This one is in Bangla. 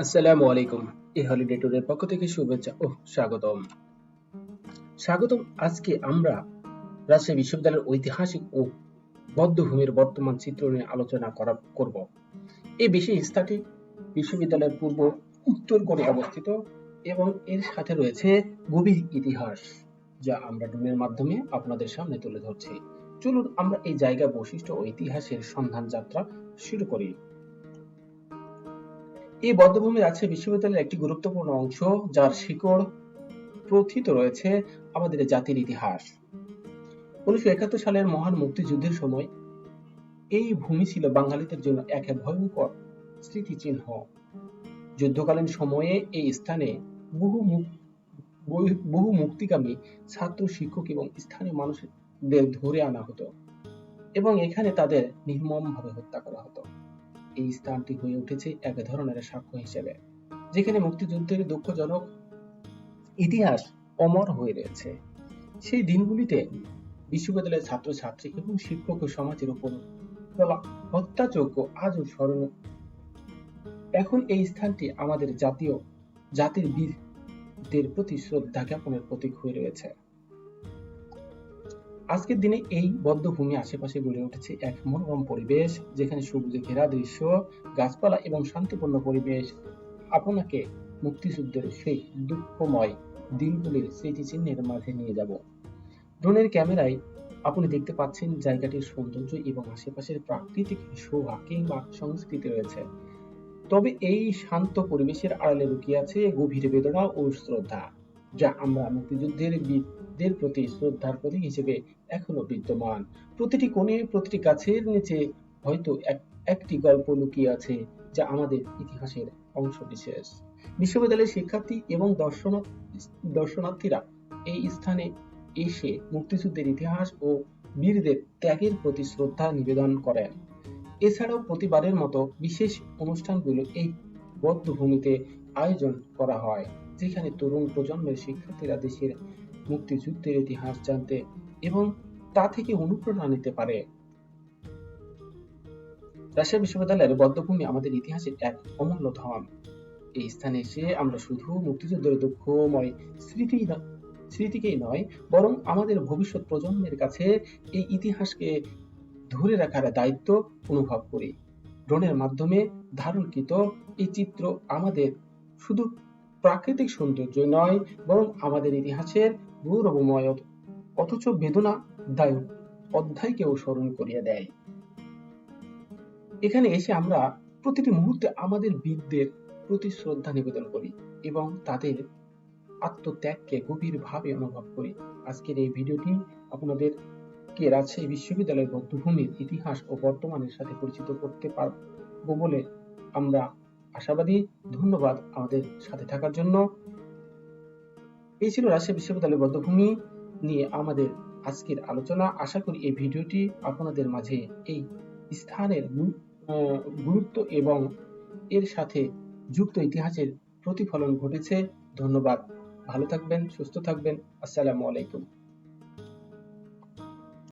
আসসালামু আলাইকুম। এই হলিডে ট্যুরের পক্ষ থেকে শুভেচ্ছা ও স্বাগতম। স্বাগতম। আজকে আমরা রাজশাহী বিশ্ববিদ্যালয়ের ঐতিহাসিক ও বদ্ধভূমির বর্তমান চিত্র নিয়ে আলোচনা করা করব। এই বিশেষ স্থানটি বিশ্ববিদ্যালয়ের পূর্ব উত্তর কোণে অবস্থিত এবং এর সাথে রয়েছে গভীর ইতিহাস, যা আমরা ড্রোনের মাধ্যমে আপনাদের সামনে তুলে ধরছি। চলুন আমরা এই জায়গার বৈশিষ্ট্য ও ইতিহাসের সন্ধান যাত্রা শুরু করি। এই বদ্ধভূমি রাজশাহী বিশ্ববিদ্যালয়ের একটি গুরুত্বপূর্ণ অংশ, যার শিকড় প্রথিত রয়েছে আমাদের জাতির ইতিহাস। উনিশশো একাত্তর সালের মহান মুক্তিযুদ্ধের সময় এই ভূমি ছিল বাঙালিদের জন্য এক ভয়ঙ্কর স্মৃতিচিহ্ন। যুদ্ধকালীন সময়ে এই স্থানে বহু বহু মুক্তিকামী ছাত্র, শিক্ষক এবং স্থানীয় মানুষদের ধরে আনা হতো এবং এখানে তাদের নির্মমভাবে হত্যা করা হতো। এই স্থানটি হয়ে উঠেছে এক ধরনের সাক্ষ্য হিসেবে, যেখানে মুক্তিযুদ্ধের দুঃখজনক ইতিহাস অমর হয়ে রয়েছে। সেই দিনগুলিতে বিশ্ববিদ্যালয়ের ছাত্রছাত্রী এবং শিক্ষক সমাজের উপর হত্যাযোগ্য আজও স্মরণীয়। এখন এই স্থানটি আমাদের জাতীয় জাতির বীরদের প্রতি শ্রদ্ধা জ্ঞাপনের প্রতীক হয়ে রয়েছে। আজকের দিনে এই বদ্ধভূমি আশেপাশে গড়ে উঠেছে এক মনোরম পরিবেশ, যেখানে সবুজে ঘেরা দৃশ্য, গাছপালা এবং শান্তিপূর্ণ পরিবেশ। আপনাকে মুক্তিযুদ্ধের সেই দুঃখময় দিনগুলির স্মৃতিচিহ্নের মাঝে নিয়ে যাব। ড্রোনের ক্যামেরায় আপনি দেখতে পাচ্ছেন জায়গাটির সৌন্দর্য এবং আশেপাশের প্রাকৃতিক শোভা কিংবা সংস্কৃতি রয়েছে। তবে এই শান্ত পরিবেশের আড়ালে লুকিয়ে আছে গভীর বেদনা ও শ্রদ্ধা। যা আমরা মুক্তিযুদ্ধের বীরদের প্রতি শ্রদ্ধার প্রতীক হিসেবে এখনও বিদ্যমান। প্রতিটি কোণে, প্রতিটি গাছের নিচে হয়তো এক, একটি গল্প লুকিয়ে আছে যা আমাদের ইতিহাসের অংশ বিশেষ। বিশ্ববিদ্যালয়ের শিক্ষার্থী এবং দর্শন, দর্শনার্থীরা এই স্থানে এসে মুক্তিযুদ্ধের ইতিহাস ও বীরদের ত্যাগের প্রতি শ্রদ্ধা নিবেদন করেন। এছাড়াও প্রতিবারের মতো বিশেষ অনুষ্ঠানগুলো এই বদ্ধভূমিতে আয়োজন করা হয়, যেখানে তরুণ প্রজন্মের শিক্ষার্থীরা দেশের মুক্তিযুদ্ধের ইতিহাস জানতে এবং তা থেকে অনুপ্রেরণা নিতে পারে। রাজশাহী বিশ্ববিদ্যালয়ের বদ্ধভূমি আমাদের ইতিহাসের এক অমূল্য ধন। এই স্থানে এসে আমরা শুধু মুক্তিযুদ্ধের দুঃখময় স্মৃতি স্মৃতিকেই নয়, বরং আমাদের ভবিষ্যৎ প্রজন্মের কাছে এই ইতিহাসকে ধরে রাখার দায়িত্ব অনুভব করি। ড্রোনের মাধ্যমে ধারণকৃত এই চিত্র আমাদের শুধু প্রাকৃতিক সৌন্দর্য নয়, বরং আমাদের ইতিহাসের গৌরবময় অথ- অথচ বেদনাদায়ক অধ্যায়কেও স্মরণ করিয়ে দেয়। এখানে এসে আমরা প্রতিটি মুহূর্তে আমাদের বীরদের প্রতি শ্রদ্ধা নিবেদন করি এবং তাদের আত্মত্যাগকে গভীরভাবে অনুভব করি। আজকের এই ভিডিওটি আপনাদের কে রাজশাহী বিশ্ববিদ্যালয়ের বদ্ধভূমির ইতিহাস ও বর্তমানের সাথে পরিচিত করতে পারব বলে আমরা আশাবাদী, ধন্যবাদ আমাদের সাথে থাকার জন্য। এই ছিল রাজশাহী বিশ্ববিদ্যালয়ের বদ্ধভূমি নিয়ে আমাদের আজকের আলোচনা। আশা করি এই ভিডিওটি আপনাদের মাঝে এই স্থানের গুরুত্ব এবং এর সাথে যুক্ত ইতিহাসের প্রতিফলন ঘটেছে। ধন্যবাদ। ভালো থাকবেন, সুস্থ থাকবেন। আসসালামু আলাইকুম।